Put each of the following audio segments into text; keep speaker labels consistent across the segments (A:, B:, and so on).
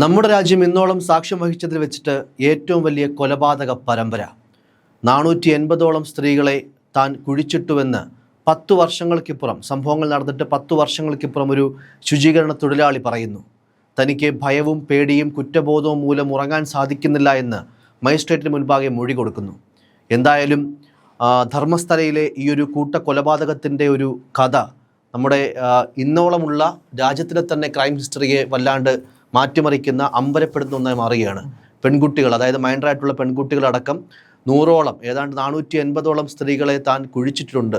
A: നമ്മുടെ രാജ്യം ഇന്നോളം സാക്ഷ്യം വഹിച്ചതിൽ വെച്ചിട്ട് ഏറ്റവും വലിയ കൊലപാതക പരമ്പര. നാനൂറ്റി എൺപതോളം സ്ത്രീകളെ താൻ കുഴിച്ചിട്ടുവെന്ന് പത്തു വർഷങ്ങൾക്കിപ്പുറം സംഭവങ്ങൾ നടന്നിട്ട് പത്തു വർഷങ്ങൾക്കിപ്പുറം ഒരു ശുചീകരണ തൊഴിലാളി പറയുന്നു. തനിക്ക് ഭയവും പേടിയും കുറ്റബോധവും മൂലം ഉറങ്ങാൻ സാധിക്കുന്നില്ല എന്ന് മജിസ്ട്രേറ്റിന് മുൻപാകെ മൊഴി കൊടുക്കുന്നു. എന്തായാലും ധർമ്മസ്ഥലയിലെ ഈ ഒരു കൂട്ട കൊലപാതകത്തിന്റെ ഒരു കഥ നമ്മുടെ ഇന്നോളമുള്ള രാജ്യത്തിലെ തന്നെ ക്രൈം ഹിസ്റ്ററിയെ വല്ലാണ്ട് മാറ്റിമറിക്കുന്ന അമ്പരപ്പെടുന്ന ഒന്നായി മാറുകയാണ്. പെൺകുട്ടികൾ അതായത് മൈൻഡറായിട്ടുള്ള പെൺകുട്ടികളടക്കം നൂറോളം ഏതാണ്ട് നാനൂറ്റി എൺപതോളം സ്ത്രീകളെ താൻ കുഴിച്ചിട്ടുണ്ട്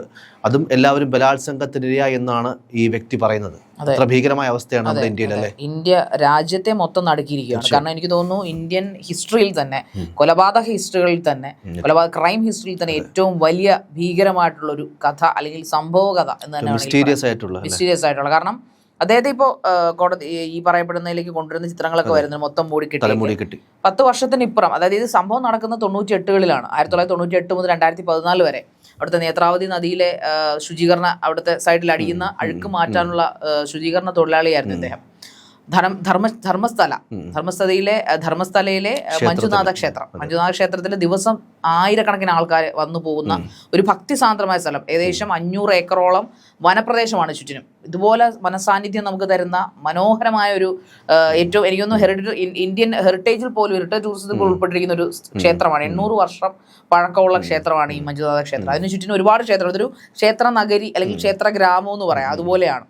A: അതും എല്ലാവരും ബലാത്സംഗത്തിനിരയായി എന്നാണ് ഈ വ്യക്തി പറയുന്നത്.
B: അതെ.
A: അത്ര ഭീകരമായ അവസ്ഥയാണ് നമ്മുടെ ഇന്ത്യയിൽ അല്ലേ?
B: ഇന്ത്യ രാജ്യത്തെ മൊത്തം നടുക്കിയിരിക്കുകയാണ്. കാരണം എനിക്ക് തോന്നുന്നു ഇന്ത്യൻ ഹിസ്റ്ററിയിൽ തന്നെ കൊലപാതക ഹിസ്റ്ററികളിൽ തന്നെ കൊലപാതക ക്രൈം ഹിസ്റ്ററിയിൽ തന്നെ ഏറ്റവും വലിയ ഭീകരമായിട്ടുള്ള ഒരു കഥ അല്ലെങ്കിൽ സംഭവ കഥ എന്ന് തന്നെ
A: മിസ്റ്റീരിയസ് ആയിട്ടുള്ള
B: മിസ്റ്റീരിയസ് ആയിട്ടുള്ള. കാരണം അദ്ദേഹത്തെ ഇപ്പോ കോടതി ഈ- പറയപ്പെടുന്നതിലേക്ക് കൊണ്ടുവരുന്ന ചിത്രങ്ങളൊക്കെ വരുന്നത് മൊത്തം മൂടി കിട്ടി
A: കിട്ടി
B: പത്ത് വർഷത്തിന് ഇപ്പുറം അതായത് ഇത് സംഭവം നടക്കുന്ന തൊണ്ണൂറ്റി എട്ടുകളിലാണ് ആയിരത്തി തൊള്ളായിരത്തി തൊണ്ണൂറ്റി എട്ട് മുതൽ രണ്ടായിരത്തി പതിനാല് വരെ അവിടുത്തെ നേത്രാവതി നദിയിലെ ശുചീകരണ അവിടുത്തെ സൈഡിൽ അടിയുന്ന അഴുക്ക് മാറ്റാനുള്ള ശുചീകരണ തൊഴിലാളിയായിരുന്നു ഇദ്ദേഹം. ധർമ്മ ധർമ്മ ധർമ്മസ്ഥല. ധർമ്മസ്ഥലയിലെ ധർമ്മസ്ഥലയിലെ മഞ്ജുനാഥ ക്ഷേത്രം. മഞ്ജുനാഥ ക്ഷേത്രത്തിൽ ദിവസം ആയിരക്കണക്കിന് ആൾക്കാർ വന്നു പോകുന്ന ഒരു ഭക്തിസാന്ദ്രമായ സ്ഥലം. ഏകദേശം അഞ്ഞൂറ് ഏക്കറോളം വനപ്രദേശമാണ് ചുറ്റിനും. ഇതുപോലെ വനസാന്നിധ്യം നമുക്ക് തരുന്ന മനോഹരമായ ഒരു ഏറ്റവും എനിക്കൊന്ന് ഹെറിറ്റേജ് ഇന്ത്യൻ ഹെറിറ്റേജിൽ പോലും ഹെറിറ്റേജ് ടൂറിസത്തിൽ ഉൾപ്പെട്ടിരിക്കുന്ന ഒരു ക്ഷേത്രമാണ്. എണ്ണൂറ് വർഷം പഴക്കമുള്ള ക്ഷേത്രമാണ് ഈ മഞ്ജുനാഥ ക്ഷേത്രം. അതിന് ചുറ്റിനും ഒരുപാട് ക്ഷേത്രം ഇതൊരു ക്ഷേത്ര നഗരി അല്ലെങ്കിൽ ക്ഷേത്ര ഗ്രാമം എന്ന് പറയാം. അതുപോലെയാണ്.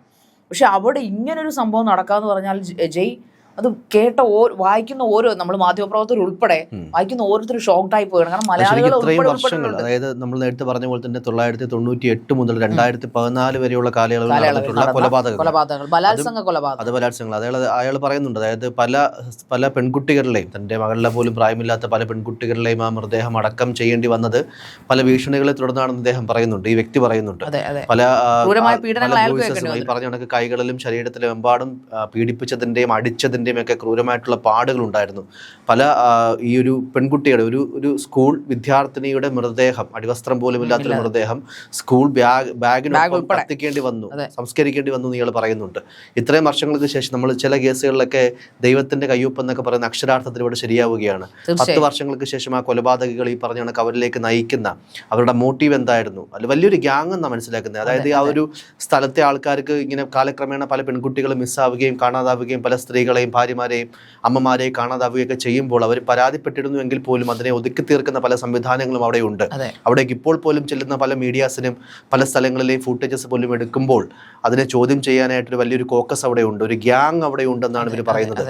B: പക്ഷെ അവിടെ ഇങ്ങനൊരു സംഭവം നടക്കാന്ന് പറഞ്ഞാൽ ജയ് അത് കേട്ട ഓ വായിക്കുന്ന ഓരോ നമ്മൾ മാധ്യമപ്രവർത്തകർ ഉൾപ്പെടെ വായിക്കുന്ന ഓരോരുത്തരും ഷോക്ഡ് ആയി പോവുകയാണ്. കാരണം മലയാളികൾ
A: ഇത്രയും വർഷങ്ങൾ അതായത് നമ്മൾ നേരത്തെ പറഞ്ഞ പോലെ തന്നെ തൊള്ളായിരത്തി തൊണ്ണൂറ്റി എട്ട് മുതൽ രണ്ടായിരത്തി പതിനാല് വരെയുള്ള കാലയളവിലുള്ള
B: കൊലപാതക
A: നടന്നിട്ടുള്ള കൊലപാതകങ്ങൾ.
B: കൊലപാതകങ്ങൾ. ബലാത്സംഗ കൊലപാതകം
A: അത് ബലാത്സംഗങ്ങൾ. അതായത് അയാൾ പറയുന്നുണ്ട് അതായത് പല പല പെൺകുട്ടികളിലെയും തന്റെ മകളുടെ പോലും പ്രായമില്ലാത്ത പല പെൺകുട്ടികളിലെയും ആ മൃതദേഹം അടക്കം ചെയ്യേണ്ടി വന്നത് പല ഭീഷണികളെ തുടർന്നാണെന്ന് അദ്ദേഹം പറയുന്നുണ്ട്. ഈ വ്യക്തി പറയുന്നുണ്ട്. പല പല ഈ പറഞ്ഞ കണക്ക് കൈകളിലും ശരീരത്തിലും എമ്പാടും പീഡിപ്പിച്ചതിന്റെയും പീഡിപ്പിച്ചതിന്റെയും അടിച്ചതിന്റെയും ഒക്കെ ക്രൂരമായിട്ടുള്ള പാടുകൾ ഉണ്ടായിരുന്നു പല ഈ ഒരു പെൺകുട്ടിയുടെ ഒരു ഒരു സ്കൂൾ വിദ്യാർത്ഥിനിയുടെ മൃതദേഹം അടിവസ്ത്രം പോലും ഇല്ലാത്ത മൃതദേഹം സ്കൂൾ ബാഗ് ബാഗിനൊപ്പം. കത്തിക്കേണ്ടി വന്നു സംസ്കരിക്കേണ്ടി വന്നു ഇയാൾ പറയുന്നുണ്ട്. ഇത്രയും വർഷങ്ങൾക്ക് ശേഷം നമ്മൾ ചില കേസുകളിലൊക്കെ ദൈവത്തിന്റെ കയ്യൊപ്പം എന്നൊക്കെ പറയുന്ന അക്ഷരാർത്ഥത്തിൽ ഇവിടെ ശരിയാവുകയാണ്. പത്ത് വർഷങ്ങൾക്ക് ശേഷം ആ കൊലപാതകികൾ ഈ പറഞ്ഞ കണക്ക് അവരിലേക്ക് നയിക്കുന്ന അവരുടെ മോട്ടീവ് എന്തായിരുന്നു? അല്ല വലിയൊരു ഗ്യാങ് എന്നാണ് മനസ്സിലാക്കുന്നത്. അതായത് ആ ഒരു സ്ഥലത്തെ ആൾക്കാർക്ക് ഇങ്ങനെ കാലക്രമേണ പല പെൺകുട്ടികളും മിസ്സാവുകയും കാണാതാവുകയും പല സ്ത്രീകളെയും ഭാര്യമാരെയും അമ്മമാരെയും കാണാതാവുകയൊക്കെ ചെയ്യുമ്പോൾ അവർ പരാതിപ്പെട്ടിരുന്നു എങ്കിൽ പോലും അതിനെ ഒതുക്കി തീർക്കുന്ന പല സംവിധാനങ്ങളും അവിടെ ഉണ്ട് അവിടേക്ക് ഇപ്പോൾ പോലും ചെല്ലുന്ന പല മീഡിയാസിനും പല സ്ഥലങ്ങളിലെയും ഫുട്ടേജസ് പോലും എടുക്കുമ്പോൾ അതിനെ ചോദ്യം ചെയ്യാനായിട്ടൊരു വലിയൊരു കോക്കസ് അവിടെ ഉണ്ട് ഒരു ഗ്യാങ് അവിടെ ഉണ്ടെന്നാണ് ഇവർ പറയുന്നത്.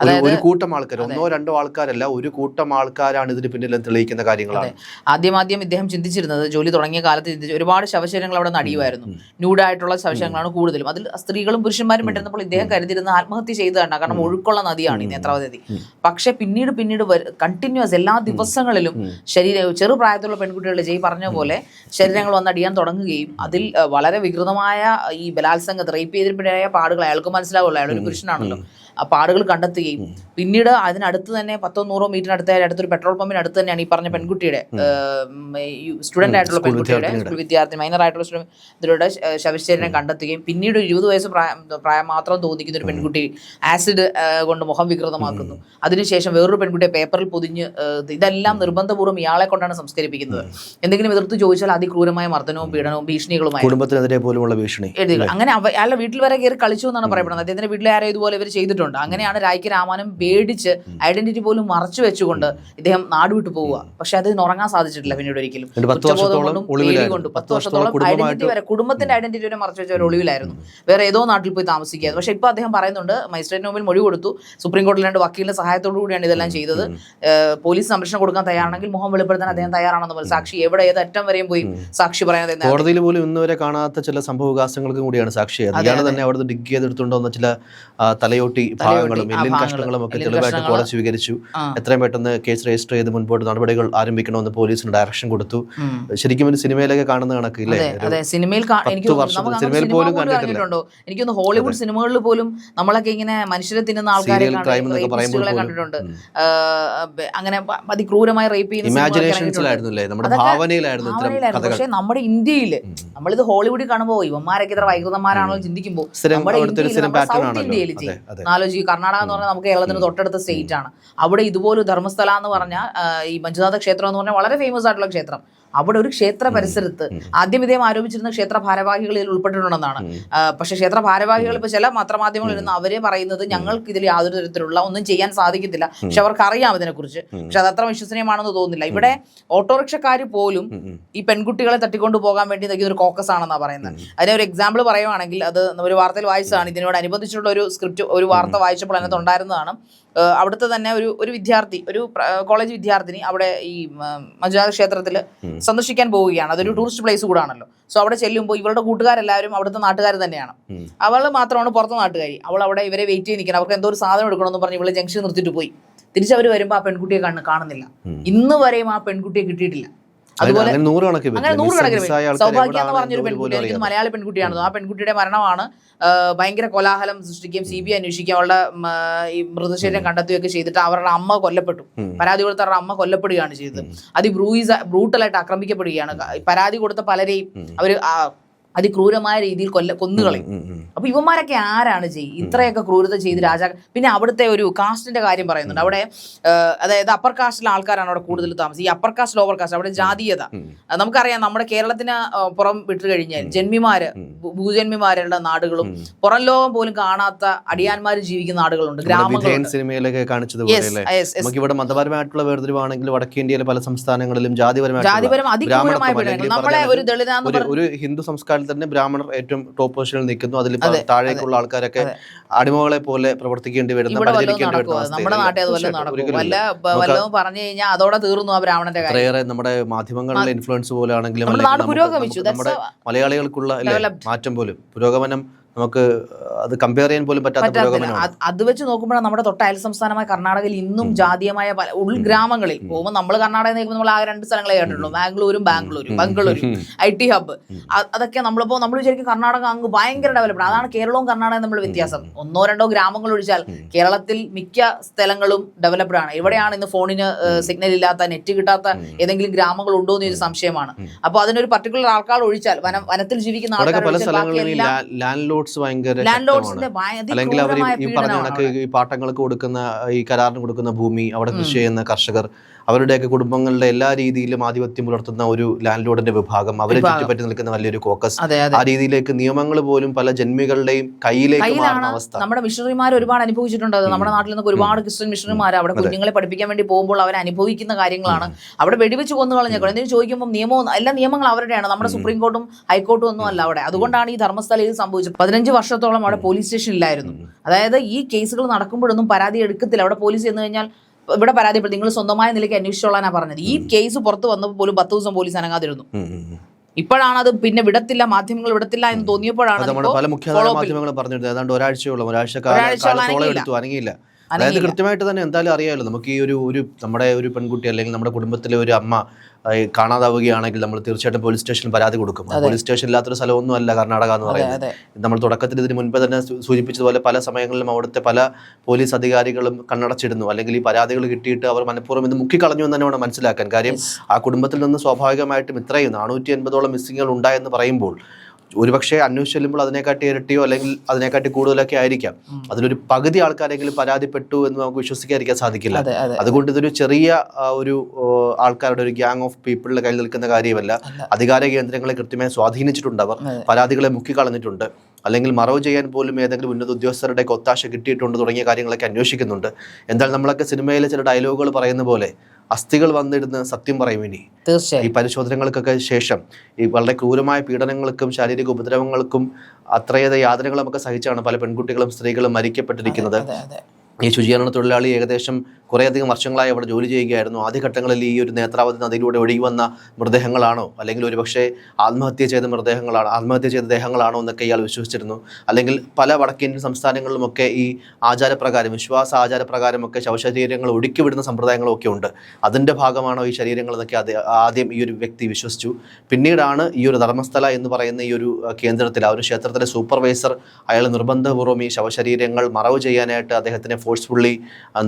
B: അതെ
A: ഒരു- കൂട്ടം ആൾക്കാർ ഒന്നോ രണ്ടോ ആൾക്കാരല്ല ഒരു കൂട്ടം ആൾക്കാരാണ് ഇതിന് പിന്നിൽ തെളിയിക്കുന്ന കാര്യങ്ങളാണ്.
B: ആദ്യം ആദ്യം ഇദ്ദേഹം ചിന്തിച്ചിരുന്നത് ജോലി തുടങ്ങിയ കാലത്ത് ചിന്തിച്ചു ഒരുപാട് ശവശരീരങ്ങൾ അവിടെ നടിയുമായിരുന്നു. ന്യൂഡായിട്ടുള്ള ശവശരീരങ്ങളാണ് കൂടുതലും. അതിൽ സ്ത്രീകളും പുരുഷന്മാരും പെട്ടിരുന്നപ്പോൾ ഇദ്ദേഹം കരുതിയിരുന്ന ആത്മഹത്യ ചെയ്തതാണ് കാരണം ഒഴുക്കുള്ള നദിയാണ് ഈ നേത്രാവതി നദി പക്ഷെ പിന്നീട് പിന്നീട് കണ്ടിന്യൂസ് എല്ലാ ദിവസങ്ങളിലും ശരീര ചെറുപ്രായത്തിലുള്ള പെൺകുട്ടികളുടെ ജയ് പറഞ്ഞ പോലെ ശരീരങ്ങൾ വന്നടിയാൻ തുടങ്ങുകയും അതിൽ വളരെ വികൃതമായ ഈ ബലാത്സംഗ റേപ്പ് ചെയ്തിട്ടുണ്ടായ പാടുകൾ അയാൾക്ക് മനസ്സിലാവുള്ളൂ. അയാൾ ഒരു പുരുഷനാണല്ലോ. പാടുകൾ കണ്ടെത്തുകയും. പിന്നീട് അതിനടുത്ത് തന്നെ പത്തോ നൂറോ മീറ്ററിനടുത്ത് അടുത്തൊരു പെട്രോൾ പമ്പിനടുത്ത് തന്നെയാണ് ഈ പറഞ്ഞ പെൺകുട്ടിയുടെ സ്റ്റുഡന്റ് ആയിട്ടുള്ള പെൺകുട്ടിയുടെ സ്കൂൾ വിദ്യാർത്ഥി മൈനർ ആയിട്ടുള്ള ഇതിലൂടെ ശ- കണ്ടെത്തുകയും പിന്നീട് ഒരു ഇരുപത് വയസ്സ് പ്രായം പ്രായം മാത്രം തോന്നിക്കുന്ന ഒരു പെൺകുട്ടി ആസിഡ് കൊണ്ട് മുഖം വികൃതമാക്കുന്നു. അതിനുശേഷം വേറൊരു പെൺകുട്ടിയെ പേപ്പറിൽ പൊതിഞ്ഞ് ഇതെല്ലാം നിർബന്ധപൂർവം ഇയാളെ കൊണ്ടാണ് സംസ്കരിപ്പിക്കുന്നത്. എന്തെങ്കിലും എതിർത്ത് ചോദിച്ചാൽ അതിക്രൂരമായ മർദ്ദനവും പീഡനവും ഭീഷണികളുമായി
A: കുടുംബത്തിനെതിരെ പോലുമുള്ള ഭീഷണി.
B: അങ്ങനെ അയാളുടെ വീട്ടിൽ വരെ കയറി കളിച്ചു എന്നാണ് പറയപ്പെടുന്നത്. അദ്ദേഹത്തിന്റെ വീട്ടിലെ ആരോ ഇതുപോലെ ഇവർ ചെയ്തിട്ടുണ്ട്. അങ്ങനെയാണ് രാജ്യ രാമാനം പേടിച്ച് ഐഡന്റിറ്റി പോലും മറച്ചു വെച്ചുകൊണ്ട് ഇദ്ദേഹം നാട് വിട്ടു പോവുക. പക്ഷെ അതിന് ഉറങ്ങാൻ സാധിച്ചിട്ടില്ല പിന്നീട് ഒരിക്കലും.
A: വർഷത്തോളം
B: കൊണ്ടും പത്ത് ഐഡന്റിറ്റി വരെ കുടുംബത്തിന്റെ ഐഡന്റിറ്റി വരെ മറച്ചു വെച്ച ഒരു ഒളിവിലായിരുന്നു. വേറെ ഏതോ നാട്ടിൽ പോയി താമസിക്കുകയായിരുന്നു. പക്ഷെ ഇപ്പൊ അദ്ദേഹം പറയുന്നുണ്ട് മജിസ്ട്രേറ്റിന് മുമ്പിൽ മൊഴി കൊടുത്തു. സുപ്രീം കോടതിയിൽ രണ്ട് വക്കീലിന്റെ സഹായത്തോടു കൂടിയാണ് ഇതെല്ലാം ചെയ്തത്. പോലീസ് സംരക്ഷണം കൊടുക്കാൻ തയ്യാറാണെങ്കിൽ മുഖം വെളിപ്പെടുത്താൻ അദ്ദേഹം തയ്യാറാണെന്ന് പോലെ സാക്ഷി എവിടെ ഏത് അറ്റം വരെയും പോയി സാക്ഷി പറയാൻ
A: കോടതിയിൽ പോലും ഇന്ന് വരെ കാണാത്ത ചില സംഭവവികാസങ്ങൾക്കും കൂടിയാണ് സാക്ഷി. അതാണ് തന്നെ അവിടുന്ന് ഡിഗ് ചെയ്തെടുത്തുണ്ടോ എന്ന ചില തലയോട്ടി ഭാഗങ്ങളും
B: ഭാഗങ്ങളും,
A: കഷ്ണങ്ങളും ഒക്കെ തെളിവായിട്ട് കോടതി സ്വീകരിച്ചു. എത്രയും പെട്ടെന്ന് കേസ് രജിസ്റ്റർ ചെയ്ത് മുൻപോട്ട് നടപടികൾ ആരംഭിക്കണമെന്ന് പോലീസിന് ഡയറക്ഷൻ കൊടുത്തു. ശരിക്കും ഒരു സിനിമയിലൊക്കെ കാണുന്ന കണക്ക് ഇല്ലേ?
B: സിനിമയിൽ
A: സിനിമയിൽ പോലും
B: കണ്ടിട്ടുണ്ടോ എനിക്കൊന്ന് ഹോളിവുഡ് സിനിമകളിൽ പോലും നമ്മളൊക്കെ ഇങ്ങനെ മനുഷ്യരെ തിന്നുന്ന ആൾക്കാരെ കണ്ടിട്ടുണ്ട്. അങ്ങനെ അതിക്രൂരമായി റേപ്പ് ചെയ്യുന്ന. പക്ഷേ നമ്മുടെ ഇന്ത്യയിൽ നമ്മളിത് ഹോളിവുഡിൽ കാണുമ്പോൾ ഇവന്മാരൊക്കെ ഇത്ര വൈകൃതന്മാരാണോ ചിന്തിക്കുമ്പോൾ നമ്മുടെ ഇന്ത്യയിൽ ഇന്ത്യയിൽ. നാല് ആലോചിക്കും. കർണാടക എന്ന് പറഞ്ഞാൽ നമുക്ക് കേരളത്തിന് തൊട്ടടുത്ത സ്റ്റേറ്റ് ആണ്. അവിടെ ഇതുപോലെ ധർമ്മസ്ഥല എന്ന് പറഞ്ഞാൽ ഈ മഞ്ജുനാഥ ക്ഷേത്രം എന്ന് പറഞ്ഞാൽ വളരെ ഫേമസ് ആയിട്ടുള്ള ക്ഷേത്രം. അവിടെ ഒരു ക്ഷേത്ര പരിസരത്ത് ആദ്യം ഇദ്ദേഹം ആരോപിച്ചിരുന്ന ക്ഷേത്ര ഭാരവാഹികളിൽ ഉൾപ്പെട്ടിട്ടുണ്ടെന്നാണ്. പക്ഷെ ക്ഷേത്ര ഭാരവാഹികൾ ഇപ്പൊ ചില പത്രമാധ്യമങ്ങളിൽ ഇരുന്ന് അവരെ പറയുന്നത് ഞങ്ങൾക്ക് ഇതിൽ യാതൊരു തരത്തിലുള്ള ഒന്നും ചെയ്യാൻ സാധിക്കത്തില്ല. പക്ഷെ അവർക്ക് അറിയാം ഇതിനെക്കുറിച്ച് പക്ഷെ അത് അത്ര വിശ്വസനീയമാണെന്ന് തോന്നുന്നില്ല. ഇവിടെ ഓട്ടോറിക്ഷക്കാർ പോലും ഈ പെൺകുട്ടികളെ തട്ടിക്കൊണ്ടു പോകാൻ വേണ്ടി നൽകിയ ഒരു കോക്കസ് ആണെന്നാണ് പറയുന്നത്. അതിനെ ഒരു എക്സാമ്പിൾ പറയുവാണെങ്കിൽ അത് ഒരു വാർത്തയിൽ വായിച്ചതാണ്. ഇതിനോട് അനുബന്ധിച്ചിട്ടുള്ള ഒരു സ്ക്രിപ്റ്റ് ഒരു വാർത്ത വായിച്ചപ്പോൾ അതിനകത്ത് ഉണ്ടായിരുന്നതാണ്. അവിടുത്തെ തന്നെ ഒരു ഒരു വിദ്യാർത്ഥി ഒരു കോളേജ് വിദ്യാർത്ഥിനി അവിടെ ഈ മഞ്ജുനാഥ ക്ഷേത്രത്തിൽ സന്ദർശിക്കാൻ പോവുകയാണ്. അതൊരു ടൂറിസ്റ്റ് പ്ലേസ് കൂടാണല്ലോ. സോ അവിടെ ചെല്ലുമ്പോൾ ഇവളുടെ കൂട്ടുകാരെല്ലാവരും അവിടുത്തെ നാട്ടുകാർ തന്നെയാണ്. അവൾ മാത്രമാണ് പുറത്തെ നാട്ടുകാരി. അവൾ അവിടെ ഇവരെ വെയിറ്റ് ചെയ്ത് നിൽക്കണം അവർക്ക് എന്തോ ഒരു സാധനം എടുക്കണമെന്ന് പറഞ്ഞ് ഇവളെ ജംഗ്ഷൻ നിർത്തിയിട്ട് പോയി. തിരിച്ചവർ വരുമ്പോൾ ആ പെൺകുട്ടിയെ കാണുന്നില്ല. ഇന്ന് വരെയും ആ പെൺകുട്ടിയെ കിട്ടിയിട്ടില്ല. അതുപോലെ
A: അങ്ങനെ നൂറുകണക്കിന്
B: സൗഭാഗ്യ എന്ന് പറഞ്ഞൊരു പെൺകുട്ടി. മലയാളി പെൺകുട്ടിയാണ് ആ പെൺകുട്ടിയുടെ മരണമാണ് ഭയങ്കര കോലാഹലം സൃഷ്ടിക്കുകയും സി ബി ഐ അന്വേഷിക്കുകയും അവളുടെ ഈ മൃതശരീരം കണ്ടെത്തുകയൊക്കെ ചെയ്തിട്ട് അവരുടെ അമ്മ കൊല്ലപ്പെട്ടു. പരാതി കൊടുത്ത അവരുടെ അമ്മ കൊല്ലപ്പെടുകയാണ് ചെയ്തത്. അതി ബ്രൂയിസ് ബ്രൂട്ടലായിട്ട് ആക്രമിക്കപ്പെടുകയാണ്. പരാതി കൊടുത്ത പലരെയും അവർ അതിക്രൂരമായ രീതിയിൽ കൊല്ല കൊന്നുകളയും.
A: ഉം, ഉം.
B: അപ്പൊ ഇവന്മാരൊക്കെ ആരാണ് ചെയ്യും ഇത്രയൊക്കെ ക്രൂരത ചെയ്ത് രാജാ പിന്നെ അവിടുത്തെ ഒരു കാസ്റ്റിന്റെ കാര്യം പറയുന്നുണ്ട്. അവിടെ അതായത് അപ്പർ കാസ്റ്റിലെ ആൾക്കാരാണ് അവിടെ കൂടുതൽ താമസം ഈ അപ്പർ കാസ്റ്റ് ലോവർ കാസ്റ്റ് അവിടെ ജാതീയത. നമുക്കറിയാം നമ്മുടെ കേരളത്തിന് പുറം വിട്ടു കഴിഞ്ഞാൽ ജന്മിമാര് ഭൂജന്മിമാരുടെ നാടുകളും പുറം ലോകം പോലും കാണാത്ത അടിയാന്മാർ ജീവിക്കുന്ന നാടുകളുണ്ട് ഗ്രാമങ്ങളുണ്ട്.
A: സിനിമയിലൊക്കെ കാണിച്ചതുപോലെ. നമുക്ക് ഇവിടെ മതപരമായിട്ടുള്ള വേർതിരിവാണെങ്കിൽ വടക്കേ ഇന്ത്യയിലെ പല സംസ്ഥാനങ്ങളിലും ജാതിപരമായിട്ടുള്ള
B: നമ്മളെ ഒരു ദളിതാന്ന്
A: ഒരു ഹിന്ദു സംസ്കാരത്തിൽ തന്നെ ബ്രാഹ്മണർ ഏറ്റവും ടോപ്പ് പൊസിഷനിൽ നിൽക്കുന്നു. അതിൽ
B: അതെ,
A: താഴേക്കുള്ള ആൾക്കാരൊക്കെ അടിമകളെ പോലെ പ്രവർത്തിക്കേണ്ടി വരുന്ന
B: ഇവിടെ
A: പരിചരിക്കേണ്ടി വരുന്ന
B: നമ്മുടെ പറഞ്ഞു കഴിഞ്ഞാൽ അതോടെ തീർന്നു ആ ബ്രാഹ്മണന്റെ കാര്യം.
A: അത്രയേറെ നമ്മുടെ മാധ്യമങ്ങളിലെ ഇൻഫ്ലുവൻസ് പോലെ
B: നമ്മുടെ
A: മലയാളികൾക്കുള്ള മാറ്റം പോലും. പുരോഗമനം നമുക്ക് അത് കമ്പയർ ചെയ്യാൻ പോലും പറ്റാത്ത
B: അത് വെച്ച് നോക്കുമ്പോഴാണ് നമ്മുടെ തൊട്ട അയൽ സംസ്ഥാനമായ കർണാടകയിൽ ഇന്നും ജാതീയമായ പല ഉൾഗ്രാമങ്ങളിൽ പോകുമ്പോൾ നമ്മൾ കർണാടക നിൽക്കുമ്പോൾ നമ്മൾ ആ രണ്ട് സ്ഥലങ്ങളെ കേട്ടിട്ടുള്ളൂ ബാംഗ്ലൂരും ബാംഗ്ലൂരും ബംഗളൂരും ഐ ടി ഹബ്ബ്. അതൊക്കെ നമ്മളിപ്പോൾ നമ്മൾ വിചാരിക്കും കർണാടക അങ്ങ് ഭയങ്കര ഡെവലപ്ഡ് അതാണ് കേരളവും കർണാടകയും നമ്മൾ വ്യത്യാസം. ഒന്നോ രണ്ടോ ഗ്രാമങ്ങൾ ഒഴിച്ചാൽ കേരളത്തിൽ മിക്ക സ്ഥലങ്ങളും ഡെവലപ്ഡ് ആണ്. ഇവിടെയാണ് ഇന്ന് ഫോണിന് സിഗ്നൽ ഇല്ലാത്ത നെറ്റ് കിട്ടാത്ത ഏതെങ്കിലും ഗ്രാമങ്ങൾ ഉണ്ടോ എന്നൊരു സംശയമാണ്. അപ്പോൾ അതിനൊരു പർട്ടിക്കുലർ ആൾക്കാർ ഒഴിച്ചാൽ വനം വനത്തിൽ ജീവിക്കുന്ന ആൾക്കാർ ഒഴിച്ചാൽ
A: ലോഡ്സ് ഭയങ്കര അല്ലെങ്കിൽ അവർ ഈ പറഞ്ഞ കണക്ക് ഈ പാട്ടങ്ങൾക്ക് കൊടുക്കുന്ന ഈ കരാറിന് കൊടുക്കുന്ന ഭൂമി അവിടെ കൃഷി ചെയ്യുന്ന കർഷകർ അവരുടെയൊക്കെ കുടുംബങ്ങളുടെ എല്ലാ രീതിയിലും ആധിപത്യം പുലർത്തുന്ന ഒരു ലാൻഡ് ലോഡിന്റെ വിഭാഗം അവരെ. ചുറ്റിപ്പറ്റി നിൽക്കുന്ന വലിയൊരു കോക്കസ് ആ രീതിയിലേക്ക് നിയമങ്ങൾ പോലും പല ജന്മികളുടെയും കയ്യിലേക്ക് മാറുന്ന അവസ്ഥ.
B: നമ്മുടെ മിഷണറിമാർ ഒരുപാട് അനുഭവിച്ചിട്ടുണ്ട്. നമ്മുടെ നാട്ടിൽ നിന്ന് ഒരുപാട് ക്രിസ്ത്യൻ മിഷണറിമാർ അവിടെ കുഞ്ഞുങ്ങളെ പഠിപ്പിക്കാൻ വേണ്ടി പോകുമ്പോൾ അവർ അനുഭവിക്കുന്ന കാര്യങ്ങളാണ്. അവിടെ വെടിവെച്ച് കൊന്നു കളഞ്ഞേക്കണം എന്തെങ്കിലും ചോദിക്കുമ്പോൾ നിയമവും എല്ലാ നിയമങ്ങളും അവരുടെയാണ്. നമ്മുടെ സുപ്രീം കോർട്ടും ഹൈക്കോർട്ടും ഒന്നും അല്ല അവിടെ. അതുകൊണ്ടാണ് ഈ ധർമ്മസ്ഥലയിൽ സംഭവിച്ചത്. പതിനഞ്ച് വർഷത്തോളം അവിടെ പോലീസ് സ്റ്റേഷൻ ഇല്ലായിരുന്നു അതായത് ഈ കേസുകൾ നടക്കുമ്പോഴൊന്നും പരാതി എടുക്കത്തില്ല. അവിടെ പോലീസ് ചെന്ന് കഴിഞ്ഞാൽ ഇവിടെ പരാതിപ്പെട്ടു നിങ്ങൾ സ്വന്തമായ നിലയ്ക്ക് അന്വേഷിച്ചോളാനാ പറഞ്ഞത്. ഈ കേസ് പുറത്ത് വന്നപ്പോൾ പോലും പത്ത് ദിവസം പോലീസ് അനങ്ങാതിരുന്നു. ഇപ്പോഴാണ് അത് പിന്നെ വിടത്തില്ല മാധ്യമങ്ങൾ വിടത്തില്ല എന്ന് തോന്നിയപ്പോഴാണ്
A: പല
B: മുഖ്യ
A: മാധ്യമങ്ങളും പറഞ്ഞിരുന്നത്. ഏതാണ്ട് ഒരാഴ്ചയോളം ഒരാഴ്ച. എടുത്തു അനങ്ങിയില്ല. അതായത് കൃത്യമായിട്ട് തന്നെ എന്തായാലും അറിയാമല്ലോ നമുക്ക് ഈ ഒരു ഒരു നമ്മുടെ ഒരു പെൺകുട്ടി അല്ലെങ്കിൽ നമ്മുടെ കുടുംബത്തിലെ ഒരു അമ്മ കാണാതാവുകയാണെങ്കിൽ നമ്മൾ തീർച്ചയായിട്ടും പോലീസ് സ്റ്റേഷനിൽ പരാതി കൊടുക്കും. പോലീസ് സ്റ്റേഷൻ ഇല്ലാത്തൊരു സ്ഥലമൊന്നും അല്ല കർണാടക എന്ന് പറയുന്നത്. നമ്മൾ തുടക്കത്തിൽ ഇതിന് മുൻപ് തന്നെ സൂചിപ്പിച്ചതുപോലെ പല സമയങ്ങളിലും അവിടുത്തെ പല പോലീസ് അധികാരികളും കണ്ണടച്ചിടുന്നു അല്ലെങ്കിൽ ഈ പരാതികൾ കിട്ടിയിട്ട് അവർ മനഃപൂർവം ഇത് മുക്കിക്കളഞ്ഞു എന്ന് തന്നെ വേണം മനസ്സിലാക്കാൻ. കാര്യം ആ കുടുംബത്തിൽ നിന്ന് സ്വാഭാവികമായിട്ടും ഇത്രയും നാനൂറ്റി എൺപതോളം മിസ്സിങ്ങുകൾ ഉണ്ടായെന്ന് പറയുമ്പോൾ ഒരുപക്ഷെ അന്വേഷിച്ച് ചെല്ലുമ്പോൾ അതിനെക്കാട്ടി ഇരട്ടിയോ അല്ലെങ്കിൽ അതിനെക്കാട്ടി കൂടുതലൊക്കെ ആയിരിക്കാം. അതിലൊരു പകുതി ആൾക്കാരെങ്കിലും പരാതിപ്പെട്ടു എന്ന് നമുക്ക് വിശ്വസിക്കാതിരിക്കാൻ സാധിക്കില്ല.
B: അതെ അതെ.
A: അതുകൊണ്ട് ഇതൊരു ചെറിയ ഒരു ആൾക്കാരുടെ ഒരു ഗ്യാങ് ഓഫ് പീപ്പിളിന്റെ കയ്യിൽ നിൽക്കുന്ന കാര്യമല്ല. അധികാര കേന്ദ്രങ്ങളെ കൃത്യമായി സ്വാധീനിച്ചിട്ടുണ്ട് അവർ. പരാതികളെ മുക്കിക്കളഞ്ഞിട്ടുണ്ട്. അല്ലെങ്കിൽ മറവ് ചെയ്യാൻ പോലും ഏതെങ്കിലും ഉന്നത ഉദ്യോഗസ്ഥരുടെ ഒത്താശ കിട്ടിയിട്ടുണ്ട് തുടങ്ങിയ കാര്യങ്ങളൊക്കെ അന്വേഷിക്കുന്നുണ്ട്. എന്തായാലും നമ്മളൊക്കെ സിനിമയിലെ ചില ഡയലോഗുകൾ പറയുന്ന പോലെ അസ്ഥികൾ വന്നിരുന്ന് സത്യം പറയും ഇനി. ഈ
B: തീർച്ചയായും
A: പരിശോധനകൾക്കൊക്കെ ശേഷം ഈ വളരെ ക്രൂരമായ പീഡനങ്ങൾക്കും ശാരീരിക ഉപദ്രവങ്ങൾക്കും അത്രയേറെ യാതനകളും ഒക്കെ സഹിച്ചാണ് പല പെൺകുട്ടികളും സ്ത്രീകളും മരിക്കപ്പെട്ടിരിക്കുന്നത്. ഈ ശുചീകരണ തൊഴിലാളി ഏകദേശം കുറേയധികം വർഷങ്ങളായി അവിടെ ജോലി ചെയ്യുകയായിരുന്നു. ആദ്യഘട്ടങ്ങളിൽ ഈ ഒരു നേത്രാവതി നദിയിലൂടെ ഒഴുകി വന്ന മൃതദേഹങ്ങളാണോ? അല്ലെങ്കിൽ ഒരുപക്ഷെ ആത്മഹത്യ ചെയ്ത മൃതദേഹങ്ങളാണ്? ആത്മഹത്യ ചെയ്ത ദേഹങ്ങളാണോ എന്നൊക്കെ ഇയാൾ വിശ്വസിച്ചിരുന്നു. അല്ലെങ്കിൽ പല വടക്കേന്ത്യൻ സംസ്ഥാനങ്ങളിലുമൊക്കെ ഈ ആചാരപ്രകാരം വിശ്വാസ ആചാരപ്രകാരമൊക്കെ ശവശരീരങ്ങൾ ഒടുക്കി വിടുന്ന സമ്പ്രദായങ്ങളും ഉണ്ട്. അതിന്റെ ഭാഗമാണോ ഈ ശരീരങ്ങൾ എന്നൊക്കെ ആദ്യം ഈ ഒരു വ്യക്തി വിശ്വസിച്ചു. പിന്നീടാണ് ഈ ഒരു ധർമ്മസ്ഥല എന്ന് പറയുന്ന ഈ ഒരു കേന്ദ്രത്തിൽ ആ ഒരു ക്ഷേത്രത്തിലെ സൂപ്പർവൈസർ അയാൾ നിർബന്ധപൂർവം ഈ ശവശരീരങ്ങൾ മറവ് ചെയ്യാനായിട്ട് അദ്ദേഹത്തിനെ ഫോഴ്സ്ഫുള്ളി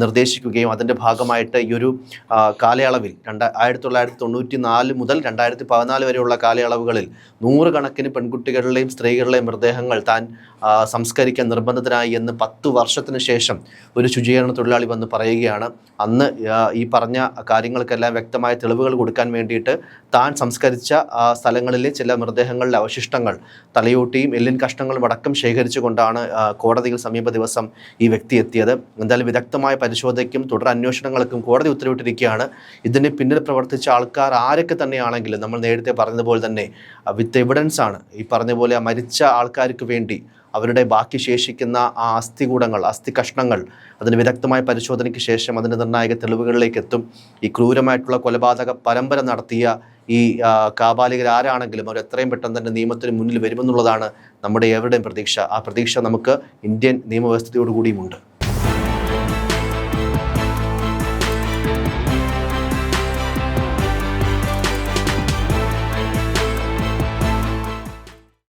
A: നിർദ്ദേശിക്കുകയും അതിന്റെ ഭാഗമായിട്ട് ഈ ഒരു കാലയളവിൽ രണ്ട് ആയിരത്തി തൊള്ളായിരത്തി തൊണ്ണൂറ്റി നാല് മുതൽ രണ്ടായിരത്തി പതിനാല് വരെയുള്ള കാലയളവുകളിൽ നൂറുകണക്കിന് പെൺകുട്ടികളുടെയും സ്ത്രീകളുടെയും മൃതദേഹങ്ങൾ താൻ സംസ്കരിക്കാൻ നിർബന്ധിതനായി എന്ന് പത്ത് വർഷത്തിന് ശേഷം ഒരു ശുചീകരണ തൊഴിലാളി വന്ന് പറയുകയാണ്. അന്ന് ഈ പറഞ്ഞ കാര്യങ്ങൾക്കെല്ലാം വ്യക്തമായ തെളിവുകൾ കൊടുക്കാൻ വേണ്ടിയിട്ട് താൻ സംസ്കരിച്ച സ്ഥലങ്ങളിലെ ചില മൃതദേഹങ്ങളുടെ അവശിഷ്ടങ്ങൾ തലയോട്ടിയും എല്ലിൻ കഷ്ണങ്ങളും അടക്കം ശേഖരിച്ചുകൊണ്ടാണ് കോടതിയിൽ സമീപ ദിവസം ഈ വ്യക്തി എത്തിയത്. എന്തായാലും വിദഗ്ധമായ പരിശോധനയ്ക്കും തുടർ അന്വേഷണങ്ങൾക്കും കോടതി ഉത്തരവിട്ടിരിക്കുകയാണ്. ഇതിന് പിന്നിൽ പ്രവർത്തിച്ച ആൾക്കാർ ആരൊക്കെ തന്നെയാണെങ്കിലും നമ്മൾ നേരത്തെ പറഞ്ഞതുപോലെ തന്നെ വിത്ത് എവിഡൻസ് ആണ്. ഈ പറഞ്ഞ പോലെ മരിച്ച ആൾക്കാർക്ക് വേണ്ടി അവരുടെ ബാക്കി ശേഷിക്കുന്ന ആ അസ്ഥികൂടങ്ങൾ അസ്ഥി കഷ്ണങ്ങൾ അതിന് വിദഗ്ധമായ പരിശോധനയ്ക്ക് ശേഷം അതിന്റെ നിർണായക തെളിവുകളിലേക്ക് എത്തും. ഈ ക്രൂരമായിട്ടുള്ള കൊലപാതക പരമ്പര നടത്തിയ ഈ കാബാലികർ ആരാണെങ്കിലും അവർ എത്രയും പെട്ടെന്ന് തന്നെ നിയമത്തിന് മുന്നിൽ വരുമെന്നുള്ളതാണ് നമ്മുടെ ഏവരുടെയും പ്രതീക്ഷ. ആ പ്രതീക്ഷ നമുക്ക് ഇന്ത്യൻ നിയമവ്യവസ്ഥയോടുകൂടിയുമുണ്ട്.